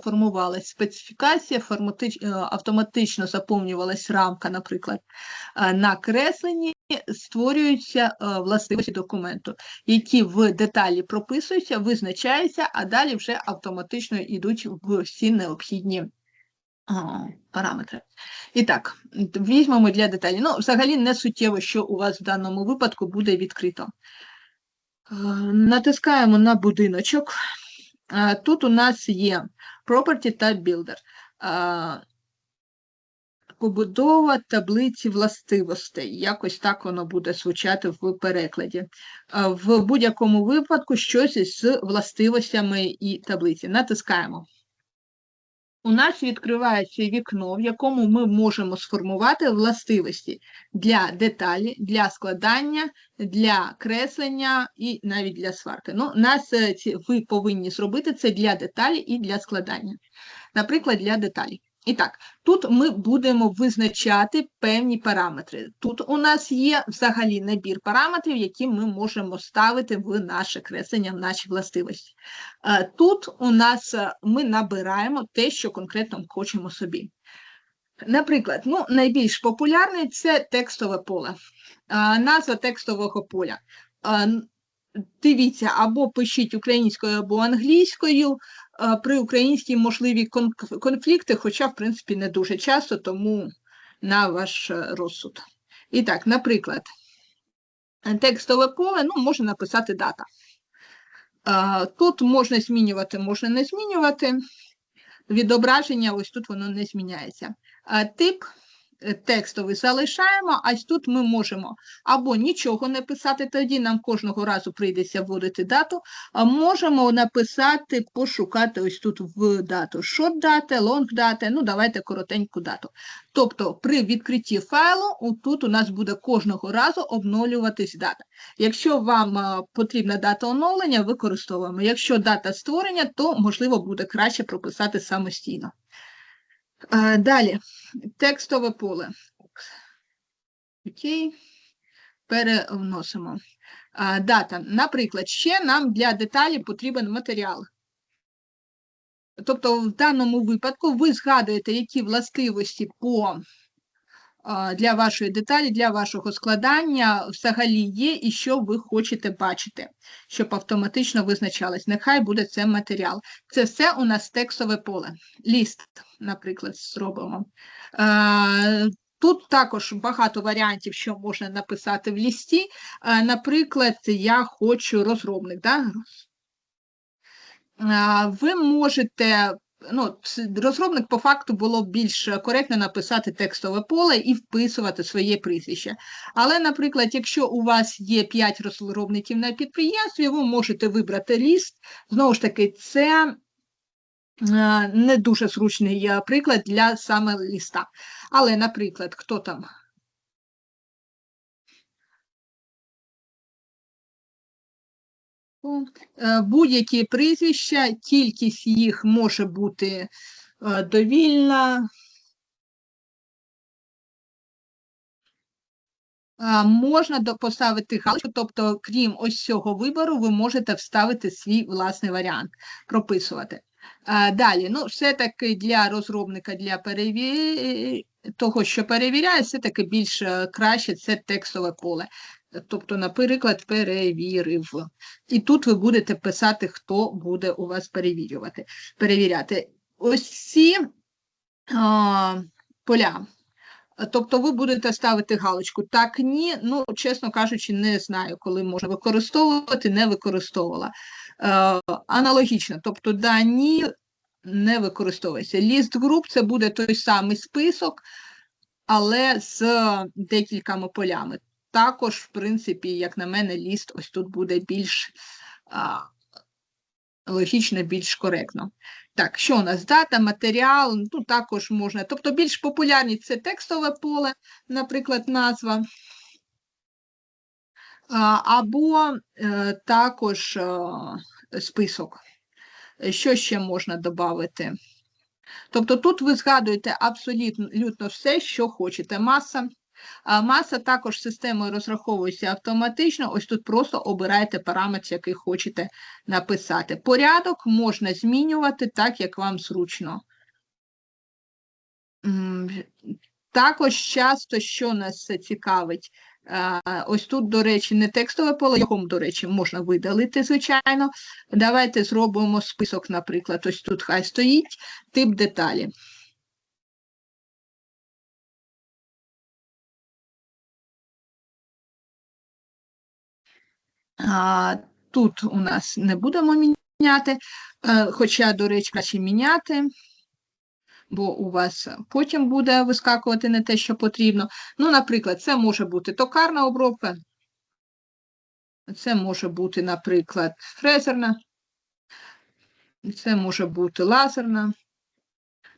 формувалась специфікація, е, автоматично заповнювалась рамка, наприклад, е, на кресленні створюються е, властивості документу, які в деталі прописуються, визначаються, а далі вже автоматично йдуть в всі необхідні параметри. І так, візьмемо для деталі. Ну, взагалі не суттєво, що у вас в даному випадку буде відкрито. Натискаємо на будиночок. Тут у нас є property та builder. Побудова таблиці властивостей. Якось так воно буде звучати в перекладі. В будь-якому випадку щось з властивостями і таблиці. Натискаємо. У нас відкривається вікно, в якому ми можемо сформувати властивості для деталі, для складання, для креслення і навіть для сварки. Ну, нас е, ви повинні зробити це для деталі і для складання. Наприклад, для деталі. І так, тут ми будемо визначати певні параметри. Тут у нас є взагалі набір параметрів, які ми можемо ставити в наше креслення, в наші властивості. Е, Тут у нас е, ми набираємо те, що конкретно хочемо собі. Наприклад, ну, найбільш популярний це текстове поле. Назва текстового поля. Дивіться, або пишіть українською, або англійською. При українській можливі конфлікти, хоча, в принципі, не дуже часто, тому на ваш е, розсуд. І так, наприклад, текстове поле, ну, можна написати дата. Тут можна змінювати, можна не змінювати. Відображення, ось тут воно не зміняється. Тип текстовий залишаємо, а тут ми можемо або нічого не писати, тоді нам кожного разу прийдеться вводити дату, а можемо написати, пошукати ось тут в дату short дата, long дата, ну давайте коротеньку дату. Тобто при відкритті файлу тут у нас буде кожного разу обновлюватись дата. Якщо вам потрібна дата оновлення, використовуємо. Якщо дата створення, то можливо буде краще прописати самостійно. Далі, текстове поле. Окей, переносимо. Дата. Наприклад, ще нам для деталі потрібен матеріал. Тобто, в даному випадку ви згадуєте, які властивості по, для вашої деталі, для вашого складання взагалі є, і що ви хочете бачити, щоб автоматично визначалось. Нехай буде це матеріал. Це все у нас текстове поле. Ліст, наприклад, зробимо. Тут також багато варіантів, що можна написати в лісті. Наприклад, я хочу розробник. Да? Ви можете, ну, розробник по факту було б більш коректно написати текстове поле і вписувати своє прізвище. Але, наприклад, якщо у вас є 5 розробників на підприємстві, ви можете вибрати ліст. Знову ж таки, це е, не дуже зручний е, приклад для саме ліста. Але, наприклад, хто там? Будь-які прізвища, кількість їх може бути е, довільна. Можна поставити галочку, тобто, крім ось цього вибору, ви можете вставити свій власний варіант, прописувати. Далі, ну, все-таки для розробника, для переві... того, що перевіряє, все-таки більш е, краще це текстове поле. Тобто, наприклад, перевірив. І тут ви будете писати, хто буде у вас перевірювати, перевіряти. Ось ці а, поля. Тобто ви будете ставити галочку так, ні, ну, чесно кажучи, не знаю, коли можна використовувати, не використовувала. Е, аналогічно, тобто да, ні, не використовується. Ліст груп це буде той самий список, але з декількома полями. Також, в принципі, як на мене, ліст ось тут буде більш а, логічно, більш коректно. Так, що у нас? Дата, матеріал, ну також можна. Тобто більш популярні це текстове поле, наприклад, назва. Або е, також е, список. Що ще можна додати? Тобто тут ви згадуєте абсолютно все, що хочете. Маса. А маса також системою розраховується автоматично. Ось тут просто обираєте параметр, який хочете написати. Порядок можна змінювати так, як вам зручно. Також часто, що нас цікавить, ось тут, до речі, не текстове поле, якому, до речі, можна видалити, звичайно. Давайте зробимо список, наприклад, ось тут хай стоїть тип деталі. Тут у нас не будемо міняти, е, хоча, до речі, краще міняти бо у вас потім буде вискакувати не те, що потрібно. Ну, наприклад, це може бути токарна обробка, це може бути, наприклад, фрезерна, це може бути лазерна.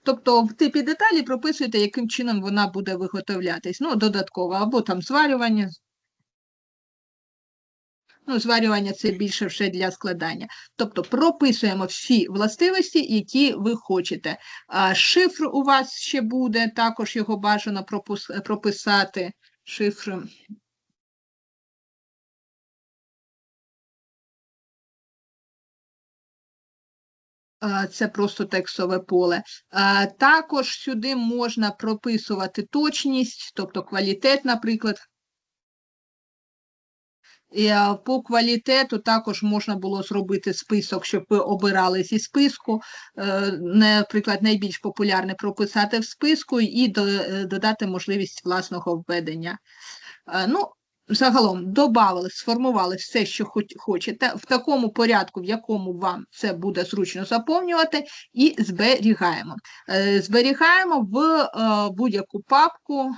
Тобто в типі деталі прописуєте, яким чином вона буде виготовлятись. Ну, додатково, або там зварювання, Ну, зварювання це більше вже для складання. Тобто прописуємо всі властивості, які ви хочете. Шифр у вас ще буде, також його бажано прописати. Шифр. Це просто текстове поле. Також сюди можна прописувати точність, тобто квалітет, наприклад. Е, по квалітету також можна було зробити список, щоб ви обирали зі списку, е, наприклад, найбільш популярне прописати в списку і е, додати можливість власного введення. Ну, Загалом додали, сформували все, що хочете, в такому порядку, в якому вам це буде зручно заповнювати, і зберігаємо. Зберігаємо в будь-яку папку.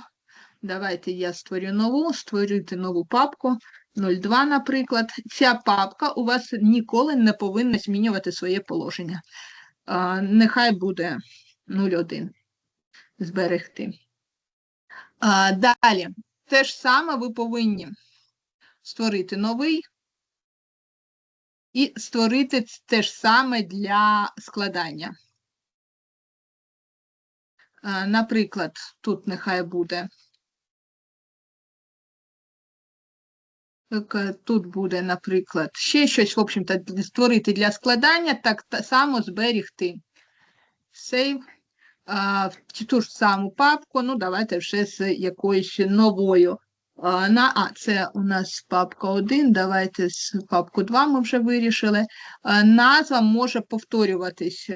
Давайте я створю нову, створюйте нову папку. 02, наприклад, ця папка у вас ніколи не повинна змінювати своє положення. Нехай буде 01. Зберегти. Далі, те ж саме ви повинні створити новий і створити те ж саме для складання. Наприклад, тут нехай буде Тут буде, наприклад, ще щось, в общем-то, створити для складання, так само зберігти. Save. А, в ту ж саму папку, ну, давайте вже з якоюсь новою. А, на, а, це у нас папка 1, давайте з папку 2 ми вже вирішили. А, назва може повторюватись.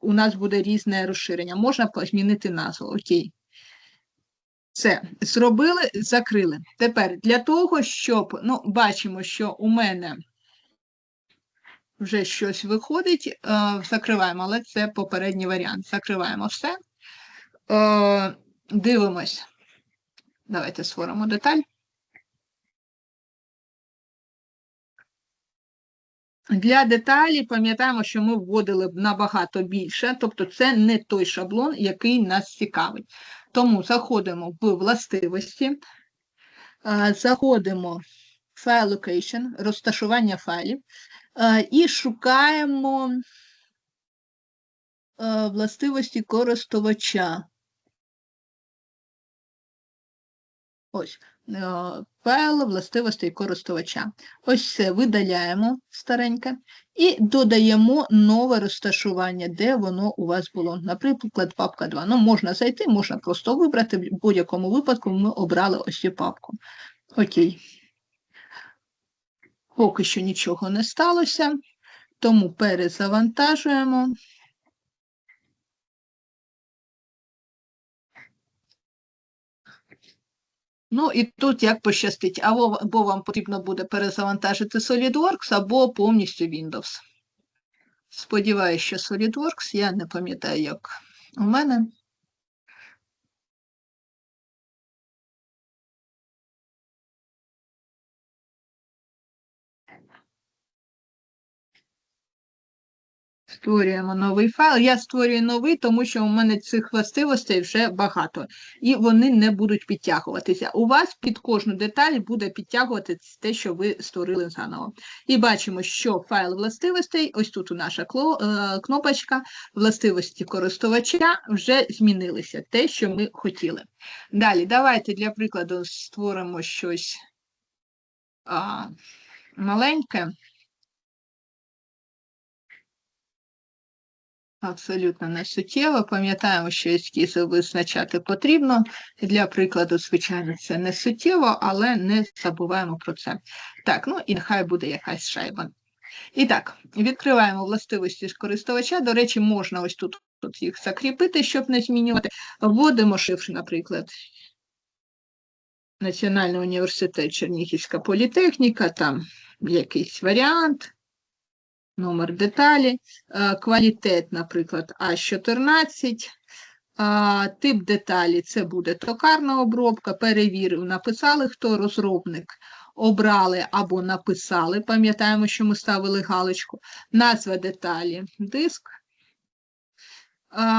У нас буде різне розширення. Можна змінити назву. Окей. Все, зробили, закрили. Тепер для того, щоб, ну, бачимо, що у мене вже щось виходить, е, закриваємо, але це попередній варіант. Закриваємо все. Е, Дивимось. Давайте створимо деталь. Для деталі пам'ятаємо, що ми вводили б набагато більше, тобто це не той шаблон, який нас цікавить. Тому заходимо в властивості, заходимо в File Location, розташування файлів, і шукаємо властивості користувача. Ось, файл властивостей користувача. Ось це видаляємо стареньке і додаємо нове розташування, де воно у вас було. Наприклад, папка 2. Ну, можна зайти, можна просто вибрати. В будь-якому випадку ми обрали ось цю папку. Окей. Поки що нічого не сталося, тому перезавантажуємо. Ну і тут як пощастить, або, або вам потрібно буде перезавантажити SolidWorks, або повністю Windows. Сподіваюся, що SolidWorks, я не пам'ятаю, як у мене. Створюємо новий файл. Я створюю новий, тому що у мене цих властивостей вже багато, і вони не будуть підтягуватися. У вас під кожну деталь буде підтягуватися те, що ви створили заново. І бачимо, що файл властивостей, ось тут у наша е, кнопочка, властивості користувача вже змінилися, те, що ми хотіли. Далі, давайте для прикладу створимо щось а, маленьке. Абсолютно не суттєво. Пам'ятаємо, що ескізи визначати потрібно. Для прикладу, звичайно, це не суттєво, але не забуваємо про це. Так, ну і нехай буде якась шайба. І так, відкриваємо властивості користувача. До речі, можна ось тут, тут їх закріпити, щоб не змінювати. Вводимо шифр, наприклад. Національний університет Чернігівська політехніка, там якийсь варіант, номер деталі, е, квалітет, наприклад, А14, тип деталі це буде токарна обробка, перевірив, написали, хто розробник, обрали або написали, пам'ятаємо, що ми ставили галочку, назва деталі, диск,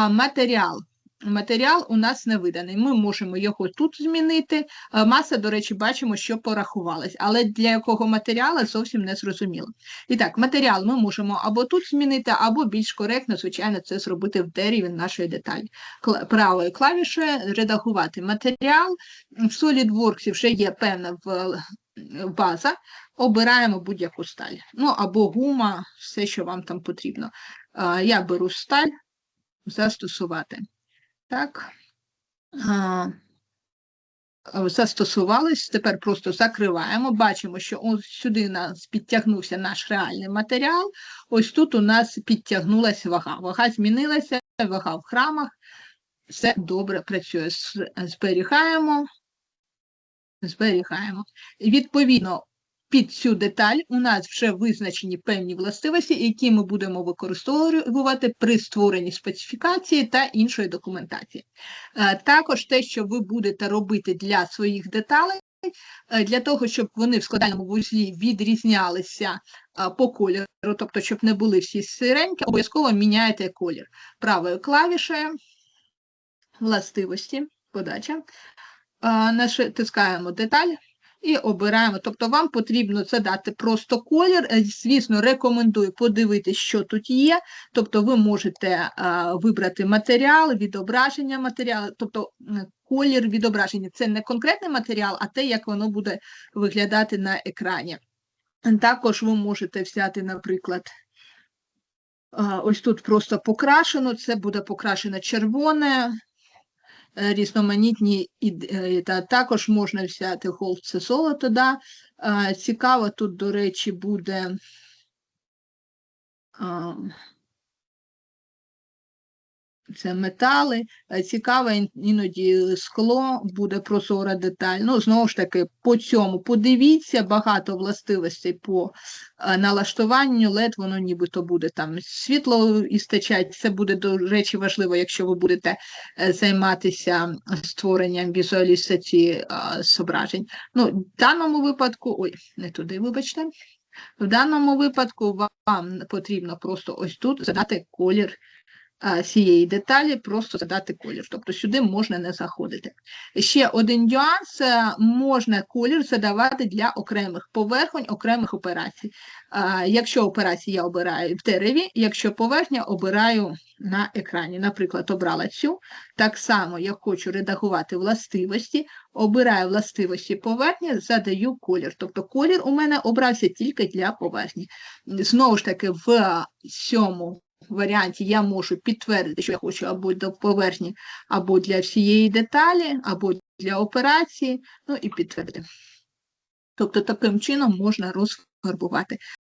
матеріал. Матеріал у нас не виданий. Ми можемо його тут змінити. Маса, до речі, бачимо, що порахувалась, але для якого матеріалу зовсім не зрозуміло. І так, матеріал ми можемо або тут змінити, або більш коректно, звичайно, це зробити в дереві нашої деталі. Правою клавішою редагувати матеріал. В SolidWorks вже є певна база. Обираємо будь-яку сталь. Ну або гума, все, що вам там потрібно. Я беру сталь застосувати. Так. Застосувались, тепер просто закриваємо. Бачимо, що ось сюди у нас підтягнувся наш реальний матеріал. Ось тут у нас підтягнулася вага. Вага змінилася, вага в храмах. Все добре працює. Зберігаємо. Зберігаємо. Відповідно, під цю деталь у нас вже визначені певні властивості, які ми будемо використовувати при створенні специфікації та іншої документації. Е, Також те, що ви будете робити для своїх деталей, е, для того, щоб вони в складальному вузлі відрізнялися е, по кольору, тобто, щоб не були всі сиренькі, обов'язково міняєте колір. Правою клавішею властивості, подача, а, натискаємо деталь і обираємо. Тобто вам потрібно задати просто колір. Е, Звісно, рекомендую подивитися, що тут є. Тобто ви можете а, вибрати матеріал, відображення матеріалу, тобто колір відображення. Це не конкретний матеріал, а те, як воно буде виглядати на екрані. Також ви можете взяти, наприклад, а, ось тут просто покрашено, це буде покрашено червоне, е, різноманітні ід- е, та також можна взяти голд, це золото. Да? Цікаво, тут, до речі, буде. Це метали, Е, цікаве іноді скло буде прозора деталь. Ну, знову ж таки, по цьому подивіться, багато властивостей по е, налаштуванню LED, воно нібито буде там світло істечать. Це буде, до речі, важливо, якщо ви будете е, займатися створенням візуалізації зображень. Ну, в даному випадку, ой, не туди, вибачте. В даному випадку вам потрібно просто ось тут задати колір цієї деталі, просто задати колір. Тобто сюди можна не заходити. Ще один нюанс: е, можна колір задавати для окремих поверхонь, окремих операцій. Якщо операції я обираю в дереві, якщо поверхня обираю на екрані. Наприклад, обрала цю. Так само я хочу редагувати властивості, обираю властивості поверхні, задаю колір. Тобто колір у мене обрався тільки для поверхні. Знову ж таки, в цьому варіанті я можу підтвердити, що я хочу або до поверхні, або для всієї деталі, або для операції, ну і підтвердити. Тобто таким чином можна розфарбувати.